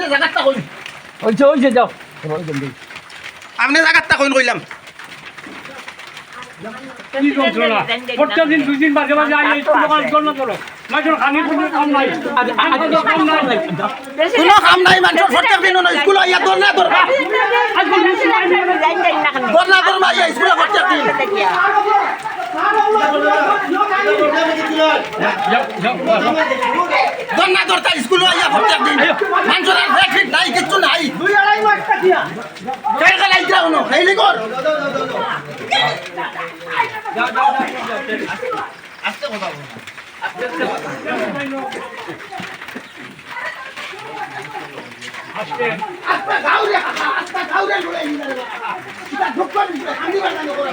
আপনি জায়গাটা কইন। হয়েছে হয়েছে যাও। আপনি জায়গাটা কইন কইলাম। প্রত্যেকদিন দুই দিন মাঝে মাঝে আই এই দোকান জন্য করো মাঝে খানি কোনো কাম নাই। আজ কাম নাই। কোনো কাম নাই মানুষ প্রত্যেক স্কুল আইয়া দর না দর দর না দর মাইয়া স্কুলে প্রত্যেক দিন যাও যাও দর না দর তা স্কুল আইয়া প্রত্যেক দিন মানুষের আর ফিট নাই কিচ্ছু নাই খেল খেলাই দিলা কোনো খেলি কর আস্তা গাও রে আস্তা গাও রে বলে নিলা রে এটা ঢুকলো নিলা খান্দি বানানো করে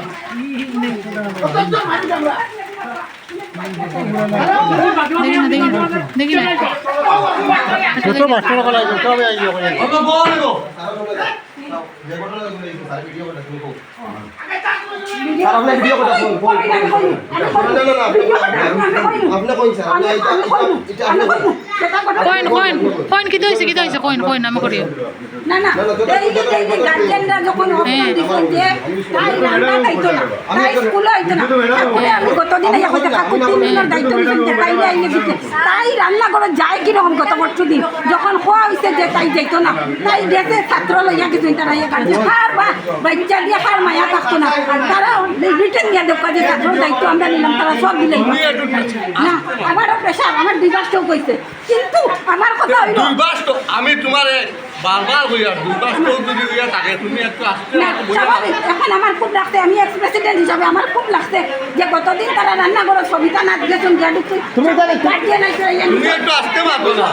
কত মারি আমরা দেখি না ছোট কইন কইন কইন কি হইছে কি হইছে কইন কইন আমি করি। না না এই যে এই যে যখন অপমান দিছেন যে তাই রান্না খাইতো না তাই স্কুলে আইতো না। আমি গতদিন এই হয়তো কাকু তিন দিনের দায়িত্ব নিছেন তাই দিতে তাই রান্না করে যায় কীরকম গত বছর দিন যখন হয়েছে যে তাই যাইতো না। তাই গেছে ছাত্র লইয়া কিছু তারা ইয়ে গার্জেন হার বা বাচ্চা দিয়ে হার মায়া থাকতো না। তারা রিটার্ন গিয়ে দেখা যে ছাত্র দায়িত্ব আমরা নিলাম, তারা সব দিলে না আমারও প্রেশার আমার বিবাসটাও কইছে কিন্তু আমার কথা হইল দুই বাস তো আমি তোমারে বারবার কইয়া দুই বাস তো যদি হইয়া থাকে তুমি একটু আসতে না এখন আমার খুব লাগছে আমি এক্স প্রেসিডেন্ট হিসাবে আমার খুব লাগছে যে গতদিন তারা রান্না করো সবিতা নাথ গেছেন তুমি তুমি একটু আসতে পারব না।